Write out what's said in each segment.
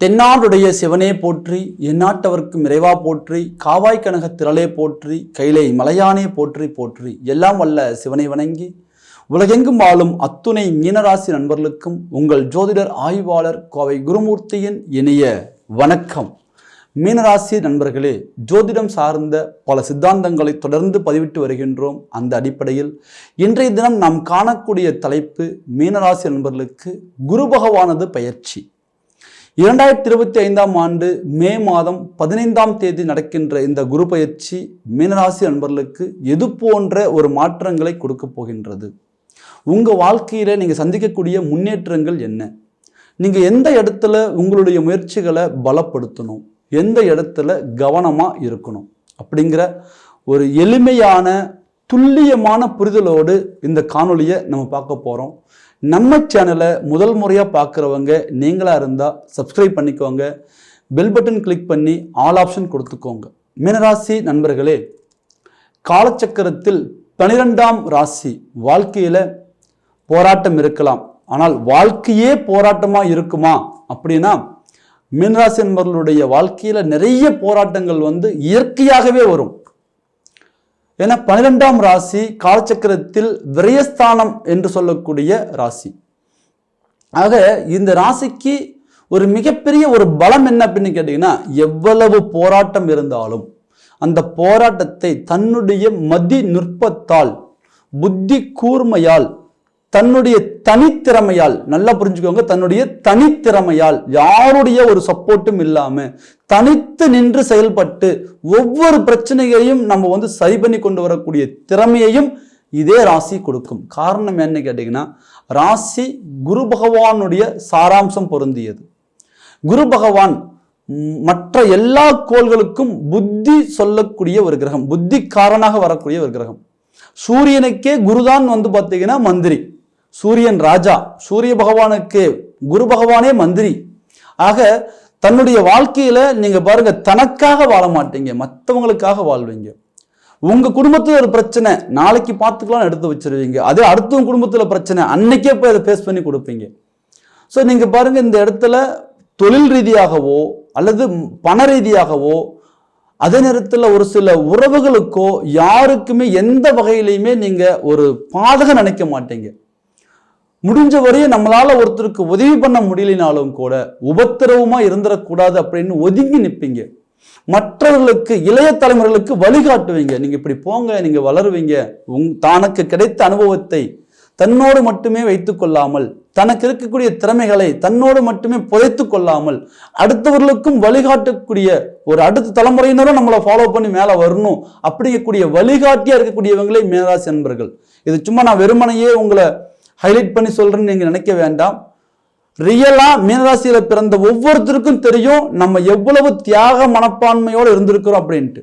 தென்னாடுடைய சிவனே போற்றி எந்நாட்டவர்க்கும் இறைவா போற்றி காவாய் கனக திரளே போற்றி கைலை மலையானே போற்றி போற்றி. எல்லாம் வல்ல சிவனை வணங்கி உலகெங்கும் வாழும் அத்துணை மீனராசி நண்பர்களுக்கும் உங்கள் ஜோதிடர் ஆய்வாளர் கோவை குருமூர்த்தியின் இனிய வணக்கம். மீனராசி நண்பர்களே ஜோதிடம் சார்ந்த பல சித்தாந்தங்களை தொடர்ந்து பதிவிட்டு வருகின்றோம். அந்த அடிப்படையில் இன்றைய தினம் நாம் காணக்கூடிய தலைப்பு மீனராசி நண்பர்களுக்கு குரு பகவானது பயிற்சி. இரண்டாயிரத்தி இருபத்தி ஐந்தாம் ஆண்டு மே மாதம் பதினைந்தாம் தேதி நடக்கின்ற இந்த குரு பயிற்சி மீனராசி நண்பர்களுக்கு எது போன்ற ஒரு மாற்றங்களை கொடுக்க போகின்றது? உங்கள் வாழ்க்கையில் நீங்கள் சந்திக்கக்கூடிய முன்னேற்றங்கள் என்ன? நீங்கள் எந்த இடத்துல உங்களுடைய முயற்சிகளை பலப்படுத்தணும்? எந்த இடத்துல கவனமாக இருக்கணும்? அப்படிங்கிற ஒரு எளிமையான துல்லியமான புரிதலோடு இந்த காணொலியை நம்ம பார்க்க போகிறோம் நம்ம சேனலை முதல் முறையாக பார்க்குறவங்க நீங்களாக இருந்தால் சப்ஸ்கிரைப் பண்ணிக்கோங்க. பெல் பட்டன் கிளிக் பண்ணி ஆல் ஆப்ஷன் கொடுத்துக்கோங்க. மீனராசி நண்பர்களே காலச்சக்கரத்தில் பனிரெண்டாம் ராசி வாழ்க்கையில் போராட்டம் இருக்கலாம். ஆனால் வாழ்க்கையே போராட்டமாக இருக்குமா? அப்படின்னா மீனராசி நண்பர்களுடைய வாழ்க்கையில் நிறைய போராட்டங்கள் வந்து இயற்கையாகவே வரும். ஏன்னா பன்னிரெண்டாம் ராசி காலச்சக்கரத்தில் விரயஸ்தானம் என்று சொல்லக்கூடிய ராசி. ஆக இந்த ராசிக்கு ஒரு மிகப்பெரிய ஒரு பலம் என்ன அப்படின்னு கேட்டிங்கன்னா எவ்வளவு போராட்டம் இருந்தாலும் அந்த போராட்டத்தை தன்னுடைய மதி நுட்பத்தால் புத்தி கூர்மையால் தன்னுடைய தனித்திறமையால் நல்லா புரிஞ்சுக்கோங்க தன்னுடைய தனித்திறமையால் யாருடைய ஒரு சப்போர்ட்டும் இல்லாம தனித்து நின்று செயல்பட்டு ஒவ்வொரு பிரச்சனையையும் நம்ம வந்து சரி பண்ணி கொண்டு வரக்கூடிய திறமையையும் இதே ராசி கொடுக்கும். காரணம் என்னன்னு கேட்டீங்கன்னா ராசி குரு பகவானுடைய சாராம்சம் பொருந்தியது. குரு பகவான் மற்ற எல்லா கோள்களுக்கும் புத்தி சொல்லக்கூடிய ஒரு கிரகம் புத்திக்காரனாக வரக்கூடிய ஒரு கிரகம். சூரியனுக்கே குருதான் வந்து பார்த்தீங்கன்னா மந்திரி. சூரியன் ராஜா சூரிய பகவானுக்கு குரு பகவானே மந்திரி. ஆக தன்னுடைய வாழ்க்கையில நீங்க பாருங்க தனக்காக வாழ மாட்டீங்க மற்றவங்களுக்காக வாழ்வீங்க. உங்க குடும்பத்தில் ஒரு பிரச்சனை நாளைக்கு பார்த்துக்கலாம் எடுத்து வச்சிருவீங்க. அதே அடுத்தவங்க குடும்பத்தில் பிரச்சனை அன்னைக்கே போய் அதை ஃபேஸ் பண்ணி கொடுப்பீங்க. ஸோ நீங்க பாருங்க இந்த இடத்துல தொழில் ரீதியாகவோ அல்லது பண ரீதியாகவோ அதே நேரத்தில் ஒரு சில உறவுகளுக்கோ யாருக்குமே எந்த வகையிலையுமே நீங்க ஒரு பாதகம் நினைக்க மாட்டீங்க. முடிஞ்ச வரையும் நம்மளால ஒருத்தருக்கு உதவி பண்ண முடியலினாலும் கூட உபத்திரவமா இருந்துடக்கூடாது அப்படின்னு ஒதுங்கி நிற்பீங்க மற்றவர்களுக்கு இளைய தலைமுறைகளுக்கு வழிகாட்டுவீங்க. நீங்க இப்படி போங்க நீங்க வளருவீங்க. உங் தனக்கு கிடைத்த அனுபவத்தை தன்னோடு மட்டுமே வைத்து கொள்ளாமல் தனக்கு இருக்கக்கூடிய திறமைகளை தன்னோடு மட்டுமே புதைத்து கொள்ளாமல் அடுத்தவர்களுக்கும் வழிகாட்டக்கூடிய ஒரு அடுத்த தலைமுறையினரும் நம்மளை ஃபாலோ பண்ணி மேலே வரணும். அப்படிங்கக்கூடிய வழிகாட்டியாக இருக்கக்கூடியவங்களே மேராசி நண்பர்கள் இது சும்மா நான் வெறுமனையே உங்களை ஹைலைட் பண்ணி சொல்றேன்னு நீங்க நினைக்க வேண்டாம். ரியலா மீனராசியில பிறந்த ஒவ்வொருத்தருக்கும் தெரியும் நம்ம எவ்வளவு தியாக மனப்பான்மையோடு இருந்திருக்கிறோம் அப்படின்ட்டு.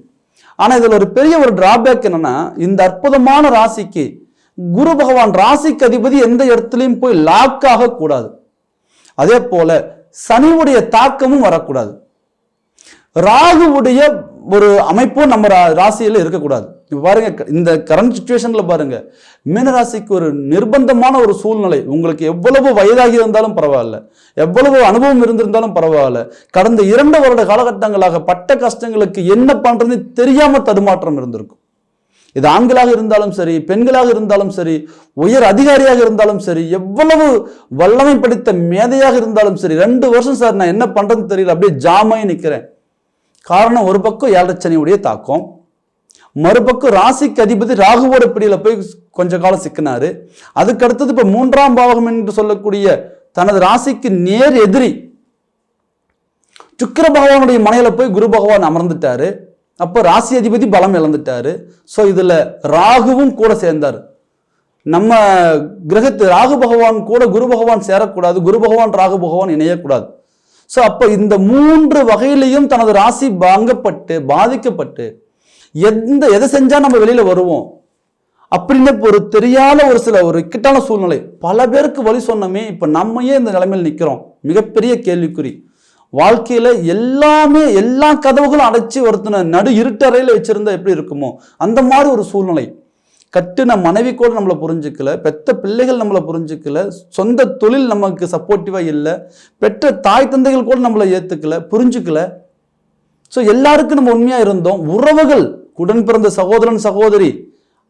ஆனா இதுல ஒரு பெரிய ஒரு டிராபேக் என்னன்னா இந்த அற்புதமான ராசிக்கு குரு பகவான் ராசிக்கு அதிபதி எந்த இடத்துலையும் போய் லாக் ஆகக்கூடாது அதே போல சனியுடைய தாக்கமும் வரக்கூடாது. ராகுவுடைய ஒரு அமைப்பும் நம்ம ரா- ராசியில இருக்கக்கூடாது. பாருங்க இந்த கரண்ட் சுச்சுவேஷன்ல பாருங்க மீனராசிக்கு ஒரு நிர்பந்தமான ஒரு சூழ்நிலை. உங்களுக்கு எவ்வளவு வயதாகி இருந்தாலும் பரவாயில்ல. எவ்வளவு அனுபவம் இருந்திருந்தாலும் பரவாயில்ல. கடந்த இரண்டு வருட காலகட்டங்களாக பட்ட கஷ்டங்களுக்கு என்ன பண்றதுன்னு தெரியாம தடுமாற்றம் இருந்திருக்கும். இது ஆண்களாக இருந்தாலும் சரி பெண்களாக இருந்தாலும் சரி உயர் அதிகாரியாக இருந்தாலும் சரி எவ்வளவு வல்லமை படித்த மேதையாக இருந்தாலும் சரி ரெண்டு வருஷம் சார் நான் என்ன பண்றதுன்னு தெரியல அப்படியே ஜாமாய் நிற்கிறேன் காரணம் ஒரு பக்கம் ஏழச்சனியுடைய தாக்கம் மறுபக்கம் ராசிக்கு அதிபதி ராகுவோட பிடியில் போய் கொஞ்ச காலம் சிக்கினாரு. அதுக்கு அடுத்தது மூன்றாம் பாவகம் என்று சொல்லக்கூடிய தனது ராசிக்கு நேர் எதிரி சுக்கர பகவானுடைய மனையில போய் குரு பகவான் அமர்ந்துட்டாரு. அப்போ ராசி அதிபதி பலம் இழந்துட்டாரு. ஸோ இதில் ராகுவும் கூட சேர்ந்தார். நம்ம கிரகத்து ராகு பகவான் கூட குரு பகவான் சேரக்கூடாது. குரு பகவான் ராகு பகவான் இணையக்கூடாது. ஸோ அப்போ இந்த மூன்று வகையிலையும் தனது ராசி பாங்கப்பட்டு பாதிக்கப்பட்டு எந்த எதை செஞ்சால் நம்ம வெளியில் வருவோம்? அப்படின்னு ஒரு தெரியாத ஒரு சில ஒரு இக்கட்டான சூழ்நிலை. பல பேருக்கு வழி சொன்னமே இப்போ நம்ம ஏன் இந்த நிலைமையில் நிற்கிறோம் மிகப்பெரிய கேள்விக்குறி. வாழ்க்கையில் எல்லாமே எல்லா கதவுகளும் அடைச்சி ஒருத்தனை நடு இருட்டறையில் வச்சுருந்தா எப்படி இருக்குமோ அந்த மாதிரி ஒரு சூழ்நிலை. கட்டுன மனைவி கூட நம்மளை புரிஞ்சுக்கல பெத்த பிள்ளைகள் நம்மளை புரிஞ்சுக்கல சொந்த தொழில் நமக்கு சப்போர்ட்டிவாக இல்லை பெற்ற தாய் தந்தைகள் கூட நம்மளை ஏற்றுக்கல புரிஞ்சுக்கல. ஸோ எல்லாருக்கும் நம்ம உண்மையாக இருந்தோம். உறவுகள் உடன் பிறந்த சகோதரன் சகோதரி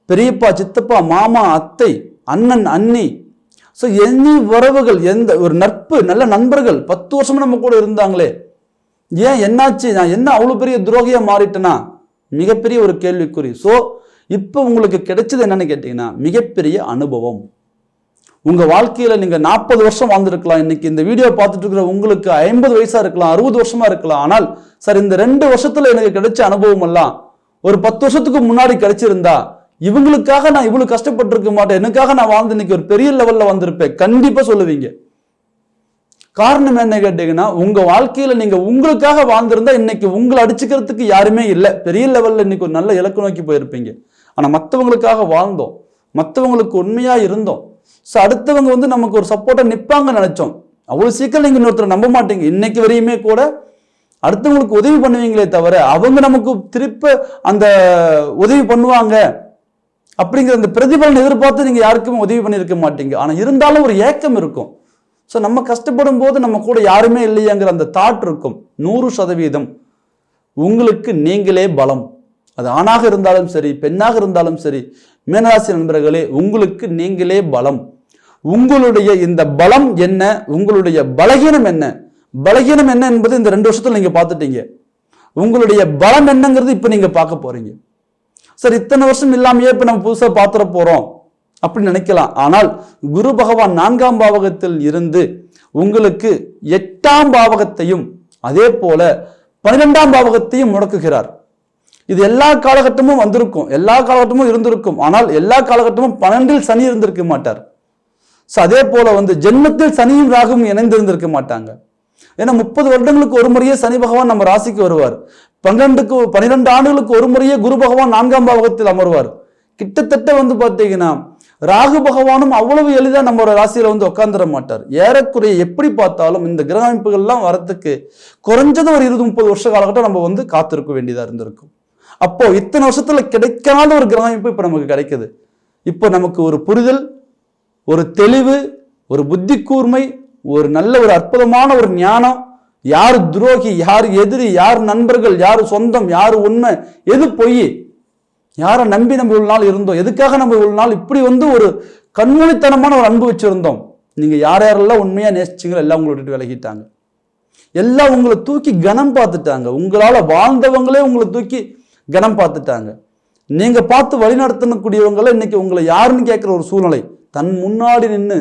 பெரியப்பா சித்தப்பா மாமா அத்தை அண்ணன் அண்ணி. ஸோ எனி உறவுகள் எந்த ஒரு நட்பு நல்ல நண்பர்கள் பத்து வருஷமும் நம்ம கூட இருந்தாங்களே. ஏன் என்னாச்சு? நான் என்ன அவ்வளோ பெரிய துரோகியாக மாறிட்டேனா? மிகப்பெரிய ஒரு கேள்விக்குறி. ஸோ இப்போ உங்களுக்கு கிடைச்சது என்னன்னு கேட்டிங்கன்னா மிகப்பெரிய அனுபவம். உங்கள் வாழ்க்கையில் நீங்கள் நாற்பது வருஷம் வாழ்ந்துருக்கலாம். இன்னைக்கு இந்த வீடியோ பார்த்துட்டு இருக்கிற உங்களுக்கு ஐம்பது வயசாக இருக்கலாம் அறுபது வருஷமாக இருக்கலாம். ஆனால் சார் இந்த ரெண்டு வருஷத்தில் எனக்கு கிடைச்ச அனுபவம் எல்லாம் ஒரு பத்து வருஷத்துக்கு முன்னாடி கிடைச்சிருந்தா இவங்களுக்காக நான் இவ்வளவு கஷ்டப்பட்டிருக்க மாட்டேன் எனக்காக நான் வாழ்ந்து இன்னைக்கு ஒரு பெரிய லெவல்ல வந்திருப்பேன். கண்டிப்பா சொல்லுவீங்க. காரணம் என்ன கேட்டீங்கன்னா உங்க வாழ்க்கையில நீங்க உங்களுக்காக வாழ்ந்திருந்தா இன்னைக்கு உங்களை அடிச்சுக்கிறதுக்கு யாருமே இல்லை. பெரிய லெவல்ல இன்னைக்கு ஒரு நல்ல இலக்கு நோக்கி போயிருப்பீங்க. ஆனா மற்றவங்களுக்காக வாழ்ந்தோம். மற்றவங்களுக்கு உண்மையா இருந்தோம். ஸோ அடுத்தவங்க வந்து நமக்கு ஒரு சப்போர்ட்டா நிப்பாங்கன்னு நினைச்சோம். அவ்வளவு சீக்கிரம் நீங்க இன்னொருத்தர் நம்ப மாட்டீங்க. இன்னைக்கு வரையுமே கூட அடுத்தவங்களுக்கு உதவி பண்ணுவீங்களே தவிர அவங்க நமக்கு திருப்ப அந்த உதவி பண்ணுவாங்க அப்படிங்கிற அந்த பிரதிபலன் எதிர்பார்த்து நீங்கள் யாருக்குமே உதவி பண்ணியிருக்க மாட்டீங்க. ஆனால் இருந்தாலும் ஒரு ஏக்கம் இருக்கும். ஸோ நம்ம கஷ்டப்படும் போது நம்ம கூட யாருமே இல்லையாங்கிற அந்த தாட் இருக்கும். நூறு சதவீதம். உங்களுக்கு நீங்களே பலம். அது ஆணாக இருந்தாலும் சரி பெண்ணாக இருந்தாலும் சரி மீனராசி நண்பர்களே உங்களுக்கு நீங்களே பலம். உங்களுடைய இந்த பலம் என்ன? உங்களுடைய பலகீனம் என்ன? பலகீனம் என்ன என்பது இந்த ரெண்டு வருஷத்தில் நீங்கள் பார்த்துட்டீங்க. உங்களுடைய பலம் என்னங்கிறது இப்போ நீங்கள் பார்க்க போகிறீங்க சார் இத்தனை வருஷம் இல்லாமையே இப்போ நம்ம புதுசாக பார்த்துட போகிறோம் அப்படின்னு நினைக்கலாம். ஆனால் குரு பகவான் நான்காம் பாவகத்தில் இருந்து உங்களுக்கு எட்டாம் பாவகத்தையும் அதே போல பன்னிரெண்டாம் பாவகத்தையும் முடக்குகிறார். இது எல்லா காலகட்டமும் வந்திருக்கும். எல்லா காலகட்டமும் இருந்திருக்கும். ஆனால் எல்லா காலகட்டமும் பன்னெண்டில் சனி இருந்திருக்க மாட்டார். ஸோ அதே போல வந்து ஜென்மத்தில் சனியும் ராகும் இணைந்திருந்திருக்க மாட்டாங்க. ஏன்னா முப்பது வருடங்களுக்கு ஒரு முறையே சனி பகவான் நம்ம ராசிக்கு வருவார். பன்னெண்டுக்கு பன்னிரெண்டு ஆண்டுகளுக்கு ஒரு முறையே குரு பகவான் நான்காம் பாவகத்தில் அமர்வார். கிட்டத்தட்ட வந்து பார்த்தீங்கன்னா ராகு பகவானும் அவ்வளவு எளிதா நம்ம ராசியில வந்து உட்காந்துட மாட்டார். ஏறக்குறைய எப்படி பார்த்தாலும் இந்த கிரக அமைப்புகள்லாம் வரத்துக்கு குறைஞ்சது ஒரு இருபது முப்பது வருஷ காலகட்டம் நம்ம வந்து காத்திருக்க வேண்டியதா இருந்திருக்கும். அப்போ இத்தனை வருஷத்துல கிடைக்காத ஒரு கிரக அமைப்பு இப்ப நமக்கு கிடைக்குது. இப்போ நமக்கு ஒரு புரிதல் ஒரு தெளிவு ஒரு புத்தி கூர்மை ஒரு நல்ல ஒரு அற்புதமான ஒரு ஞானம். யார் துரோகி யார் எதிரி யார் நண்பர்கள் யார் சொந்தம் யார் உண்மை எது பொய்? யாரை நம்பி நம்ம இவ்வளோ நாள் இருந்தோம்? எதுக்காக நம்ம இவ்வளோ நாள் இப்படி வந்து ஒரு கண்மூடித்தனமான ஒரு அன்பு வச்சுருந்தோம்? நீங்கள் யார் யாரெல்லாம் உண்மையாக நேசிச்சிங்களோ எல்லாம் உங்களை விட்டு விலகிட்டாங்க. எல்லாம் உங்களை தூக்கி கனம் பார்த்துட்டாங்க. உங்களால் வாழ்ந்தவங்களே உங்களை தூக்கி கனம் பார்த்துட்டாங்க. நீங்கள் பார்த்து வழிநடத்தக்கூடியவங்கள இன்னைக்கு உங்களை யாருன்னு கேட்குற ஒரு சூழ்நிலை. தன் முன்னாடி நின்று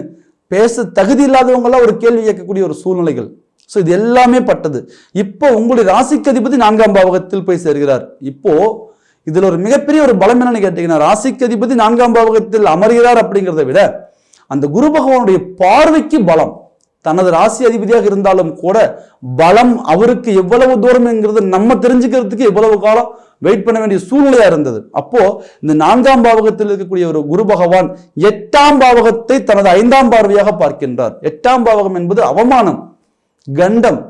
பேச தகுதி இல்லாதவங்களாம் ஒரு கேள்வி கேட்கக்கூடிய ஒரு சூழ்நிலைகள். ஸோ இது எல்லாமே பட்டது. இப்போ உங்களுடைய ராசிக்கு அதிபதி நான்காம் பாவகத்தில் போய் சேர்கிறார். இப்போ இதில் ஒரு மிகப்பெரிய ஒரு பலம் என்னன்னு கேட்டீங்கன்னா ராசிக்கு அதிபதி நான்காம் பாவகத்தில் அமர்கிறார் அப்படிங்கிறத விட அந்த குரு பகவானுடைய பார்வைக்கு பலம். தனது ராசி அதிபதியாக இருந்தாலும் கூட பலம் அவருக்கு எவ்வளவு தூரம்ங்கிறது நம்ம தெரிஞ்சுக்கிறதுக்கு எவ்வளவு காலம் வெயிட் பண்ண வேண்டிய சூழ்நிலையா இருந்தது. அப்போ இந்த நான்காம் பாவகத்தில் இருக்கக்கூடிய ஒரு குரு பகவான் எட்டாம் பாவகத்தை தனது ஐந்தாம் பார்வையாக பார்க்கின்றார். எட்டாம் பாவகம் என்பது அவமானம் கண்டம்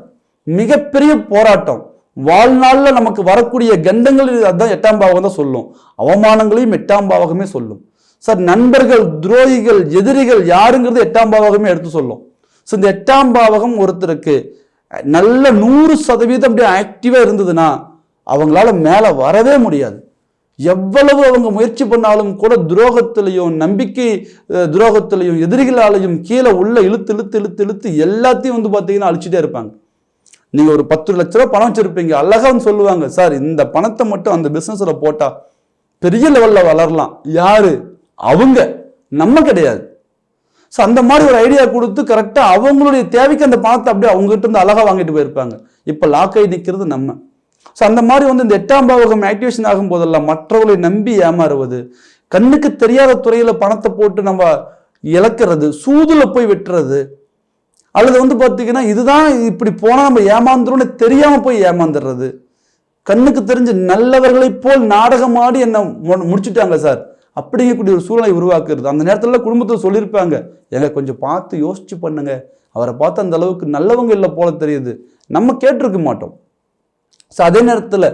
மிகப்பெரிய போராட்டம். வாழ்நாளில் நமக்கு வரக்கூடிய கண்டங்கள் அதுதான் எட்டாம் பாவகம் தான் சொல்லும். அவமானங்களையும் எட்டாம் பாவகமே சொல்லும். சார் நண்பர்கள் துரோகிகள் எதிரிகள் யாருங்கிறது எட்டாம் பாவகமே எடுத்து சொல்லும். ஸோ இந்த எட்டாம் பாவகம் ஒருத்தருக்கு நல்ல நூறு சதவீதம் அப்படியே ஆக்டிவாக இருந்ததுன்னா அவங்களால மேலே வரவே முடியாது. எவ்வளவு அவங்க முயற்சி பண்ணாலும் கூட துரோகத்திலையும் நம்பிக்கை துரோகத்திலையும் எதிரிகளாலையும் கீழே உள்ள இழுத்து இழுத்து இழுத்து இழுத்து எல்லாத்தையும் வந்து பார்த்தீங்கன்னா அழிச்சிட்டே இருப்பாங்க. நீங்கள் ஒரு பத்து லட்ச ரூபா பணம் வச்சிருப்பீங்க அழகாக வந்து சொல்லுவாங்க. சார் இந்த பணத்தை மட்டும் அந்த பிஸ்னஸில் போட்டால் பெரிய லெவலில் வளரலாம். யாரு? அவங்க. நம்ம கிடையாது. ஸோ அந்த மாதிரி ஒரு ஐடியா கொடுத்து கரெக்டாக அவங்களுடைய தேவைக்கு அந்த பணத்தை அப்படியே அவங்ககிட்ட இருந்து அழகாக வாங்கிட்டு போயிருப்பாங்க. இப்போ லாக்காகி நிற்கிறது நம்ம. ஸோ அந்த மாதிரி வந்து இந்த எட்டாம் பாவகம் ஆக்டிவேஷன் ஆகும் போதெல்லாம் மற்றவர்களை நம்பி ஏமாறுவது கண்ணுக்கு தெரியாத துறையில் பணத்தை போட்டு நம்ம இழக்கிறது சூதுல போய் வெட்டுறது அல்லது வந்து பார்த்தீங்கன்னா இதுதான் இப்படி போனால் நம்ம ஏமாந்துரும்னு தெரியாமல் போய் ஏமாந்துடுறது கண்ணுக்கு தெரிஞ்ச நல்லவர்களைப் போல் நாடகமாடி என்ன மு- முடிச்சிட்டாங்க சார். அப்படிங்கக்கூடிய ஒரு சூழலை உருவாக்குறது. அந்த நேரத்தில் குடும்பத்தில் சொல்லியிருப்பாங்க எங்க கொஞ்சம் பார்த்து யோசிச்சு பண்ணுங்க. அவரை பார்த்து அந்த அளவுக்கு நல்லவங்க இல்லை போல தெரியுது. நம்ம கேட்டிருக்க மாட்டோம். ஸோ அதே நேரத்தில்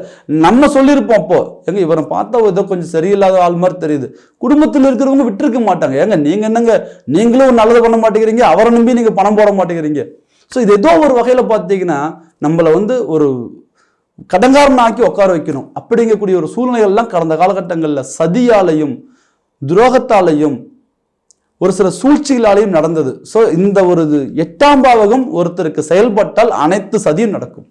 நம்ம சொல்லியிருப்போம் அப்போ எங்க இவரை பார்த்தா ஏதோ கொஞ்சம் சரியில்லாத ஆள் மாதிரி தெரியுது. குடும்பத்தில் இருக்கிறவங்க விட்டுருக்க மாட்டாங்க. ஏங்க நீங்க என்னங்க? நீங்களும் ஒரு நல்லது பண்ண மாட்டேங்கிறீங்க அவரை நம்பி நீங்க பணம் போட மாட்டேங்கிறீங்க. ஸோ இது ஏதோ ஒரு வகையில் பார்த்தீங்கன்னா நம்மளை வந்து ஒரு கடங்காரனாக்கி உட்கார வைக்கணும். அப்படிங்கக்கூடிய ஒரு சூழ்நிலைகள்லாம் கடந்த காலகட்டங்களில் சதியாலையும் துரோகத்தாலையும் ஒரு சில சூழ்ச்சிகளாலையும் நடந்தது. ஸோ இந்த ஒரு இது எட்டாம் பாவகம் ஒருத்தருக்கு செயல்பட்டால் அனைத்து சதியும் நடக்கும்.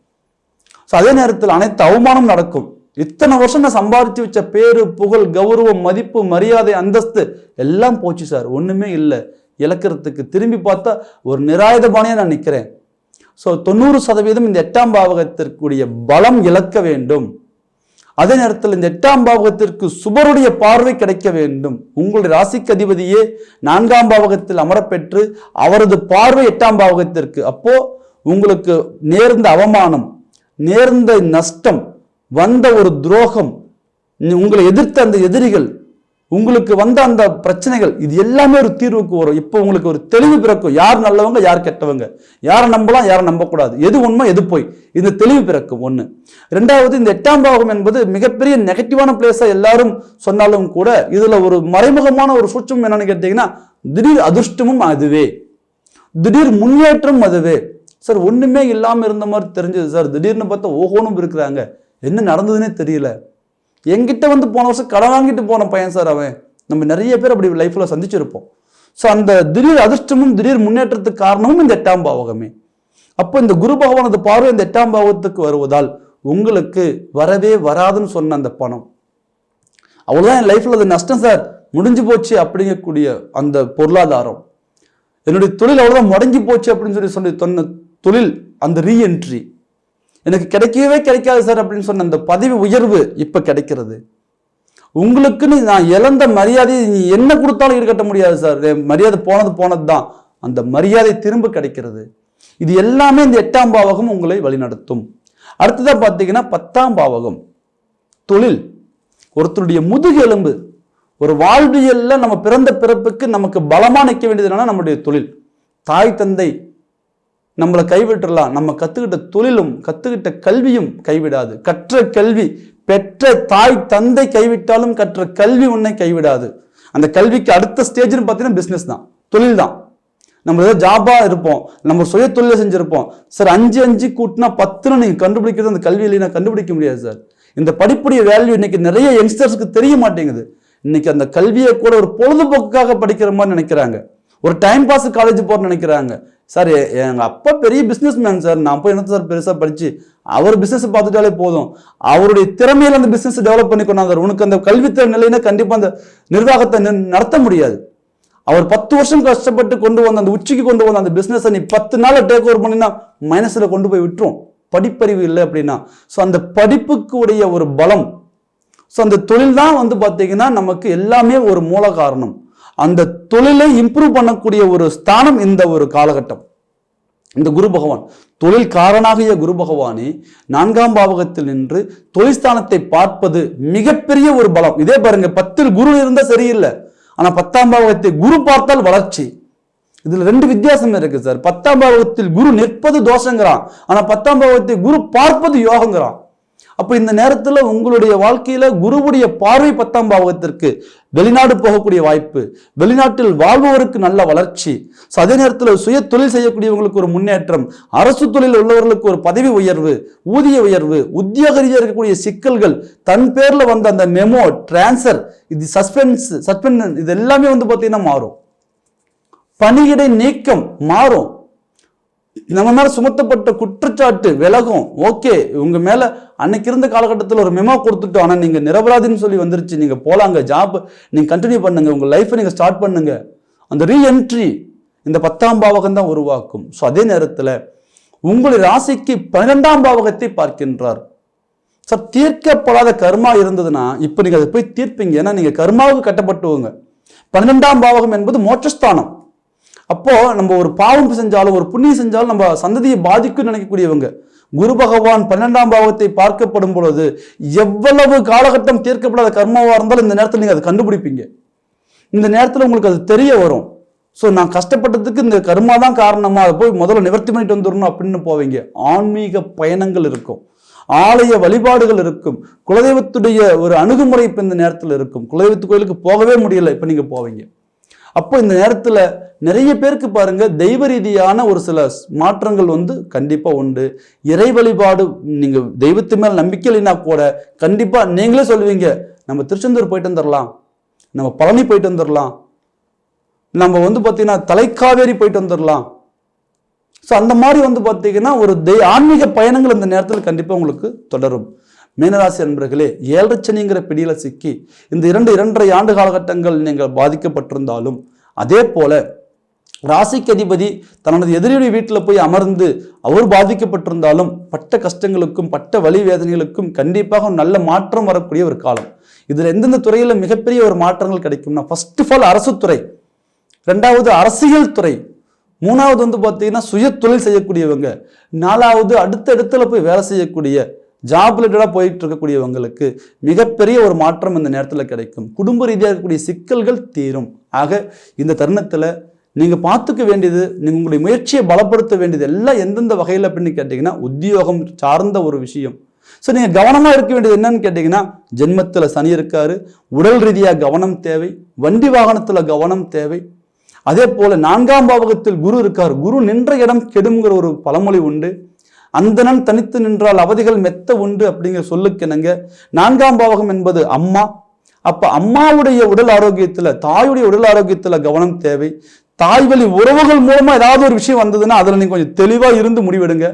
ஸோ அதே நேரத்தில் அனைத்து அவமானம் நடக்கும். இத்தனை வருஷம் நான் சம்பாதிச்சு வச்ச பேரு புகழ் கௌரவம் மதிப்பு மரியாதை அந்தஸ்து எல்லாம் போச்சு சார். ஒன்றுமே இல்லை. இழக்கிறதுக்கு திரும்பி பார்த்தா ஒரு நிராயுதபாணியாக நான் நிற்கிறேன் ஸோ தொண்ணூறு சதவீதம் இந்த எட்டாம் பாவகத்திற்குரிய பலம் இழக்க வேண்டும். அதே நேரத்தில் இந்த எட்டாம் பாவகத்திற்கு சுபருடைய பார்வை கிடைக்க வேண்டும். உங்களுடைய ராசிக்கு அதிபதியே நான்காம் பாவகத்தில் அமரப்பெற்று அவரது பார்வை எட்டாம் பாவகத்திற்கு. அப்போ உங்களுக்கு நேர்ந்த அவமானம் நேர்ந்த நஷ்டம் வந்த ஒரு துரோகம் உங்களை எதிர்த்த அந்த எதிரிகள் உங்களுக்கு வந்த அந்த பிரச்சனைகள் இது எல்லாமே ஒரு தீர்வுக்கு வரும். இப்போ உங்களுக்கு ஒரு தெளிவு பிறக்கும். யார் நல்லவங்க யார் கெட்டவங்க? யாரை நம்பலாம் யாரை நம்பக்கூடாது? எது உண்மை எது போய்? இந்த தெளிவு பிறக்கும். ஒன்று ரெண்டாவது இந்த எட்டாம் பாகம் என்பது மிகப்பெரிய நெகட்டிவான பிளேஸாக எல்லாரும் சொன்னாலும் கூட இதில் ஒரு மறைமுகமான ஒரு சூட்சம் என்னன்னு கேட்டிங்கன்னா திடீர் அதிர்ஷ்டமும் அதுவே. திடீர் முன்னேற்றம் அதுவே. சார் ஒன்றுமே இல்லாமல் இருந்த மாதிரி தெரிஞ்சது. சார் திடீர்னு பார்த்தா ஓஹோனும் இருக்கிறாங்க என்ன நடந்ததுன்னே தெரியல. எங்கிட்ட வந்து போன வருஷம் கடன் வாங்கிட்டு போன பையன் சார் அவன். நம்ம நிறைய பேர் அப்படி லைஃப்ல சந்திச்சிருப்போம். ஸோ அந்த திடீர் அதிர்ஷ்டமும் திடீர் முன்னேற்றத்துக்கு காரணமும் இந்த எட்டாம் பாவகமே. அப்போ இந்த குரு பகவானது பார்வை இந்த எட்டாம் பாவத்துக்கு வருவதால் உங்களுக்கு வரவே வராதுன்னு சொன்ன அந்த பணம். அவ்வளோதான் என் லைஃப்ல அது நஷ்டம் சார். முடிஞ்சு போச்சு அப்படிங்கக்கூடிய அந்த பொருளாதாரம். என்னுடைய தொழில் அவ்வளோதான் முடங்கி போச்சு அப்படின்னு சொல்லி சொல்லி சொன்ன தொழில் அந்த ரீஎன்ட்ரி எனக்கு கிடைக்கவே கிடைக்காது சார் அப்படின்னு சொன்ன அந்த பதவி உயர்வு இப்போ கிடைக்கிறது. உங்களுக்குன்னு நான் இழந்த மரியாதையை நீ என்ன கொடுத்தாலும் ஈடுகட்ட முடியாது சார். மரியாதை போனது போனது தான் அந்த மரியாதை திரும்ப கிடைக்கிறது. இது எல்லாமே இந்த எட்டாம் பாவகம் உங்களை வழிநடத்தும். அடுத்ததாக பார்த்தீங்கன்னா பத்தாம் பாவகம். தொழில். ஒருத்தருடைய முதுகு எலும்பு. ஒரு வாழ்வியலில் நம்ம பிறந்த பிறப்புக்கு நமக்கு பலமாக நிற்க வேண்டியது என்னன்னா நம்முடைய தொழில். தாய் தந்தை நம்மளை கைவிட்டுறலாம். நம்ம கற்றுக்கிட்ட தொழிலும் கற்றுக்கிட்ட கல்வியும் கைவிடாது. கற்ற கல்வி பெற்ற தாய் தந்தை கைவிட்டாலும் கற்ற கல்வி உன்னை கைவிடாது. அந்த கல்விக்கு அடுத்த ஸ்டேஜ்னு பார்த்தீங்கன்னா பிஸ்னஸ் தான். தொழில் தான். நம்ம ஏதோ ஜாபா இருப்போம். நம்ம சுய தொழிலை செஞ்சுருப்போம். சார் அஞ்சு அஞ்சு கூட்டினா பத்துன்னு நீங்கள் கண்டுபிடிக்கிறது அந்த கல்வி இல்லைன்னா கண்டுபிடிக்க முடியாது சார். இந்த படிப்புடைய வேல்யூ இன்னைக்கு நிறைய யங்ஸ்டர்ஸ்க்கு தெரிய மாட்டேங்குது. இன்னைக்கு அந்த கல்வியை கூட ஒரு பொழுதுபோக்குக்காக படிக்கிற மாதிரி நினைக்கிறாங்க. ஒரு டைம் பாஸ் காலேஜ் போறேன்னு நினைக்கிறாங்க. சார் எங்கள் அப்பா பெரிய பிஸ்னஸ் மேன் சார். நான் போய் என்ன சார் பெருசாக படித்து அவர் பிஸ்னஸ் பார்த்துட்டாலே போதும். அவருடைய திறமையில் அந்த பிஸ்னஸ் டெவலப் பண்ணி கொண்டாந்தார். உனக்கு அந்த கல்வித்திறன் நிலையினா கண்டிப்பாக அந்த நிர்வாகத்தை நி- நடத்த முடியாது. அவர் பத்து வருஷம் கஷ்டப்பட்டு கொண்டு வந்த அந்த உச்சிக்கு கொண்டு வந்த அந்த பிஸ்னஸை நீ பத்து நாள்ல டேக் ஓவர் பண்ணினா மைனஸில் கொண்டு போய் விட்டுரும். படிப்பறிவு இல்லை அப்படின்னா. ஸோ அந்த படிப்புக்கு உடைய ஒரு பலம். ஸோ அந்த தொழில் தான் வந்து பார்த்தீங்கன்னா நமக்கு எல்லாமே ஒரு மூல காரணம். அந்த தொழிலை இம்ப்ரூவ் பண்ணக்கூடிய ஒரு ஸ்தானம் இந்த ஒரு காலகட்டம். இந்த குரு பகவான். தொழில் காரணாகிய குரு பகவானே நான்காம் பாவகத்தில் நின்று தொழில்ஸ்தானத்தை பார்ப்பது மிகப்பெரிய ஒரு பலம். இதே பாருங்க பத்தில் குரு இருந்தால் சரியில்லை. ஆனால் பத்தாம் பாவகத்தை குரு பார்த்தால் வளர்ச்சி. இதில் ரெண்டு வித்தியாசம் இருக்கு சார். பத்தாம் பாவகத்தில் குரு நிற்பது தோஷங்கிறான். ஆனால் பத்தாம் பாவகத்தை குரு பார்ப்பது யோகங்கிறான். அப்போ இந்த நேரத்தில் உங்களுடைய வாழ்க்கையில் குருவுடைய பார்வை பத்தாம் பாவகத்திற்கு வெளிநாடு போகக்கூடிய வாய்ப்பு வெளிநாட்டில் வாழ்பவருக்கு நல்ல வளர்ச்சி So, அதே நேரத்தில் சுய தொழில் செய்யக்கூடியவங்களுக்கு ஒரு முன்னேற்றம் அரசு தொழில் உள்ளவர்களுக்கு ஒரு பதவி உயர்வு ஊதிய உயர்வு உத்தியோக ரீதியாக இருக்கக்கூடிய சிக்கல்கள் தன் பேரில் வந்த அந்த மெமோ டிரான்ஸ்ஃபர் இது சஸ்பென்ஸ் சஸ்பென்ஷன் இது எல்லாமே வந்து பார்த்தீங்கன்னா மாறும். பணியிடை நீக்கம் மாறும். நம்ம மேல சுமத்தப்பட்ட குற்றச்சாட்டு விலகும். ஓகே உங்க மேல அன்னைக்கு இருந்த காலகட்டத்தில் ஒரு மெமோ கொடுத்துட்டோம். ஆனா நீங்க நிரபராதின்னு சொல்லி வந்துருச்சு. நீங்க போலாங்க ஜாப் நீங்க கண்டினியூ பண்ணுங்க. உங்க லைஃப்பை நீங்க ஸ்டார்ட் பண்ணுங்க. அந்த ரீஎன்ட்ரி இந்த பத்தாம் பாவகம் தான் உருவாக்கும். ஸோ அதே நேரத்தில் உங்களுடைய ராசிக்கு பன்னிரெண்டாம் பாவகத்தை பார்க்கின்றார். சார் தீர்க்கப்படாத கர்மா இருந்ததுன்னா இப்போ நீங்கள் அதை போய் தீர்ப்பீங்க. ஏன்னா நீங்கள் கர்மாவுக்கு கட்டப்பட்டுவங்க பன்னிரெண்டாம் பாவகம் என்பது மோட்சஸ்தானம். அப்போது நம்ம ஒரு பாவம் செஞ்சாலும் ஒரு புண்ணியம் செஞ்சாலும் நம்ம சந்ததியை பாதிக்கும் நினைக்கக்கூடியவங்க குரு பகவான் பன்னெண்டாம் பாவத்தை பார்க்கப்படும் பொழுது எவ்வளவு காலகட்டம் தீர்க்கப்படாத கர்மாவா இருந்தாலும் இந்த நேரத்தில் நீங்கள் அதை கண்டுபிடிப்பீங்க. இந்த நேரத்தில் உங்களுக்கு அது தெரிய வரும். ஸோ நான் கஷ்டப்பட்டதுக்கு இந்த கர்மா தான் காரணமாக அதை போய் முதல்ல நிவர்த்தி பண்ணிட்டு வந்துடணும் அப்படின்னு போவீங்க. ஆன்மீக பயணங்கள் இருக்கும். ஆலய வழிபாடுகள் இருக்கும். குலதெய்வத்துடைய ஒரு அணுகுமுறை இப்போ இந்த நேரத்தில் இருக்கும். குலதெய்வத்து கோயிலுக்கு போகவே முடியல இப்போ நீங்கள் போவீங்க. அப்போ இந்த நேரத்தில் நிறைய பேருக்கு பாருங்க தெய்வ ரீதியான ஒரு சில மாற்றங்கள் வந்து கண்டிப்பாக உண்டு. இறை வழிபாடு நீங்கள் தெய்வத்து மேல் நம்பிக்கை இல்லைன்னா கூட கண்டிப்பாக நீங்களே சொல்லுவீங்க நம்ம திருச்செந்தூர் போயிட்டு வந்துடலாம் நம்ம பழனி போயிட்டு வந்துடலாம் நம்ம வந்து பார்த்தீங்கன்னா தலைக்காவேரி போயிட்டு வந்துடலாம் ஸோ அந்த மாதிரி வந்து பார்த்தீங்கன்னா ஒரு தெய் ஆன்மீக பயணங்கள் இந்த நேரத்தில் கண்டிப்பாக உங்களுக்கு தொடரும். மீனராசி அன்பர்களே ஏழரை சனிங்கிற பிடியில் சிக்கி இந்த இரண்டு இரண்டரை ஆண்டு காலகட்டங்கள் நீங்கள் பாதிக்கப்பட்டிருந்தாலும் அதே போல ராசிக்கு அதிபதி தனது எதிரியுடைய வீட்டில் போய் அமர்ந்து அவர் பாதிக்கப்பட்டிருந்தாலும் பட்ட கஷ்டங்களுக்கும் பட்ட வலி வேதனைகளுக்கும் கண்டிப்பாக ஒரு நல்ல மாற்றம் வரக்கூடிய ஒரு காலம். இதில் எந்தெந்த துறையில் மிகப்பெரிய ஒரு மாற்றங்கள் கிடைக்கும்னா ஃபர்ஸ்ட் ஆஃப் ஆல் அரசு துறை ரெண்டாவது அரசியல் துறை மூணாவது வந்து பார்த்தீங்கன்னா சுய தொழில் செய்யக்கூடியவங்க நாலாவது அடுத்த இடத்துல போய் வேலை செய்யக்கூடிய ஜாப் ரிலேட்டடாக போயிட்டு இருக்கக்கூடியவங்களுக்கு மிகப்பெரிய ஒரு மாற்றம் இந்த நேரத்தில் கிடைக்கும். குடும்ப ரீதியாக இருக்கக்கூடிய சிக்கல்கள் தீரும். ஆக இந்த தருணத்தில் நீங்கள் பார்த்துக்க வேண்டியது நீங்கள் உங்களுடைய முயற்சியை பலப்படுத்த வேண்டியது எல்லாம் எந்தெந்த வகையில் அப்படின்னு கேட்டிங்கன்னா உத்தியோகம் சார்ந்த ஒரு விஷயம். ஸோ நீங்கள் கவனமாக இருக்க வேண்டியது என்னன்னு கேட்டிங்கன்னா ஜென்மத்தில் சனி இருக்காரு உடல் ரீதியாக கவனம் தேவை வண்டி வாகனத்தில் கவனம் தேவை. அதே போல் நான்காம் பாவகத்தில் குரு இருக்கார் குரு நின்ற இடம் கெடுங்கிற ஒரு பழமொழி உண்டு. அந்தணன் தனித்து நின்றால் அவதிகள் மெத்த உண்டு அப்படிங்கிற சொல்லுக்கெனங்க நான்காம் பாவகம் என்பது அம்மா. அப்ப அம்மாவுடைய உடல் ஆரோக்கியத்துல தாயுடைய உடல் ஆரோக்கியத்துல கவனம் தேவை. தாய் வழி உறவுகள் மூலமா ஏதாவது ஒரு விஷயம் வந்ததுன்னா அதுல நீங்க கொஞ்சம் தெளிவா இருந்து முடிவெடுங்க.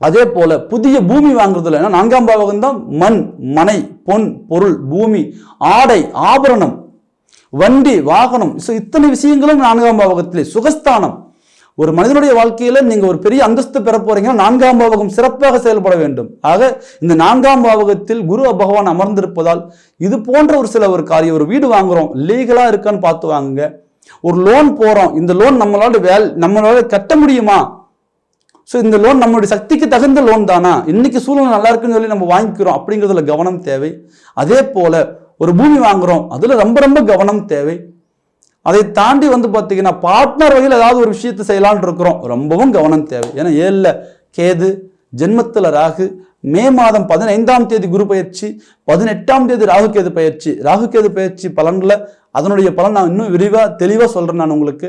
அதே போல புதிய பூமி வாங்குறதுல ஏன்னா நான்காம் பாவகம் தான் மண் மனை பொன் பொருள் பூமி ஆடை ஆபரணம் வண்டி வாகனம். ஸோ இத்தனை விஷயங்களும் நான்காம் பாவகத்திலே சுகஸ்தானம். ஒரு மனிதனுடைய வாழ்க்கையில நீங்க ஒரு பெரிய அந்தஸ்து பெற போறீங்கன்னா நான்காம் பாவகம் சிறப்பாக செயல்பட வேண்டும். ஆக இந்த நான்காம் பாவகத்தில் குரு பகவான் அமர்ந்திருப்பதால் இது போன்ற ஒரு சில ஒரு காரியம் ஒரு வீடு வாங்குறோம் லீகலா இருக்கான்னு பார்த்து வாங்குங்க. ஒரு லோன் போறோம் இந்த லோன் நம்மளால வேல் நம்மளால கட்ட முடியுமா? ஸோ இந்த லோன் நம்மளுடைய சக்திக்கு தகுந்த லோன் தானா? இன்னைக்கு சூழ்நிலை நல்லா இருக்குன்னு சொல்லி நம்ம வாங்கிக்கிறோம் அப்படிங்கிறதுல கவனம் தேவை. அதே போல ஒரு பூமி வாங்குறோம் அதில் ரொம்ப ரொம்ப கவனம் தேவை. அதை தாண்டி வந்து பார்த்தீங்கன்னா பார்ட்னர் வகையில் ஏதாவது ஒரு விஷயத்தை செய்யலான் இருக்கிறோம். ரொம்பவும் கவனம் தேவை. ஏன்னா ஏழில் கேது ஜென்மத்தில் ராகு மே மாதம் பதினைந்தாம் தேதி குரு பயிற்சி பதினெட்டாம் தேதி ராகு கேது பயிற்சி. ராகு கேது பயிற்சி பலனில் அதனுடைய பலன் நான் இன்னும் விரிவாக தெளிவாக சொல்கிறேன் நான் உங்களுக்கு.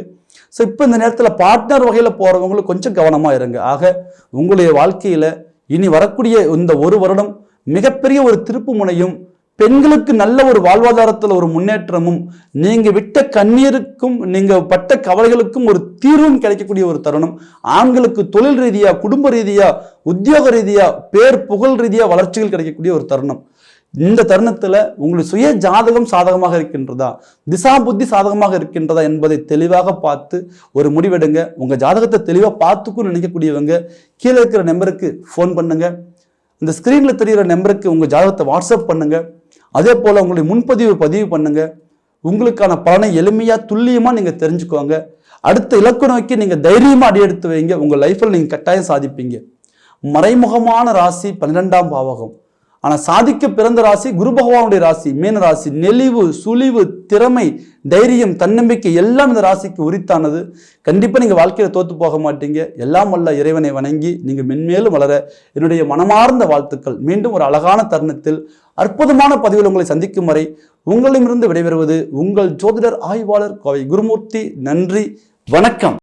ஸோ இப்போ இந்த நேரத்தில் பார்ட்னர் வகையில் போகிறவங்களுக்கு கொஞ்சம் கவனமாக இருங்க. ஆக உங்களுடைய வாழ்க்கையில் இனி வரக்கூடிய இந்த ஒரு வருடம் மிகப்பெரிய ஒரு திருப்பு முனையும் பெண்களுக்கு நல்ல ஒரு வாழ்வாதாரத்தில் ஒரு முன்னேற்றமும் நீங்க விட்ட கண்ணீருக்கும் நீங்க பட்ட கவலைகளுக்கும் ஒரு தீர்வும் கிடைக்கக்கூடிய ஒரு தருணம். ஆண்களுக்கு தொழில் ரீதியா குடும்ப ரீதியா உத்தியோக ரீதியா பேர் புகழ் ரீதியா வளர்ச்சிகள் கிடைக்கக்கூடிய ஒரு தருணம். இந்த தருணத்தில் உங்களுக்கு சுய ஜாதகம் சாதகமாக இருக்கின்றதா? திசா புத்தி சாதகமாக இருக்கின்றதா என்பதை தெளிவாக பார்த்து ஒரு முடிவெடுங்க. உங்கள் ஜாதகத்தை தெளிவாக பார்த்துக்கும் நினைக்கக்கூடியவங்க கீழே இருக்கிற நம்பருக்கு ஃபோன் பண்ணுங்கள் இந்த ஸ்க்ரீனில் தெரிகிற நம்பருக்கு உங்கள் ஜாதகத்தை வாட்ஸ்அப் பண்ணுங்கள் அதே போல் உங்களுடைய முன்பதிவு பதிவு பண்ணுங்க. உங்களுக்கான பலனை எளிமையாக துல்லியமாக நீங்கள் தெரிஞ்சுக்கோங்க. அடுத்த இலக்கு நோக்கி நீங்கள் தைரியமாக அடி எடுத்து வைங்க. உங்கள் லைஃப்பில் நீங்கள் கட்டாயம் சாதிப்பீங்க. மறைமுகமான ராசி பன்னிரெண்டாம் பாவகம். ஆனால் சாதிக்க பிறந்த ராசி குரு பகவானுடைய ராசி மீன ராசி நெளிவு சுழிவு திறமை தைரியம் தன்னம்பிக்கை எல்லாம் இந்த ராசிக்கு உரித்தானது. கண்டிப்பாக நீங்கள் வாழ்க்கையில் தோற்று போக மாட்டீங்க. எல்லாம் வல்ல இறைவனை வணங்கி நீங்கள் மென்மேலும் வளர என்னுடைய மனமார்ந்த வாழ்த்துக்கள். மீண்டும் ஒரு அழகான தருணத்தில் அற்புதமான பதிவில் உங்களை சந்திக்கும் வரை உங்களிடமிருந்து விடைபெறுவது உங்கள் ஜோதிடர் ஆய்வாளர் கோவை குருமூர்த்தி. நன்றி வணக்கம்.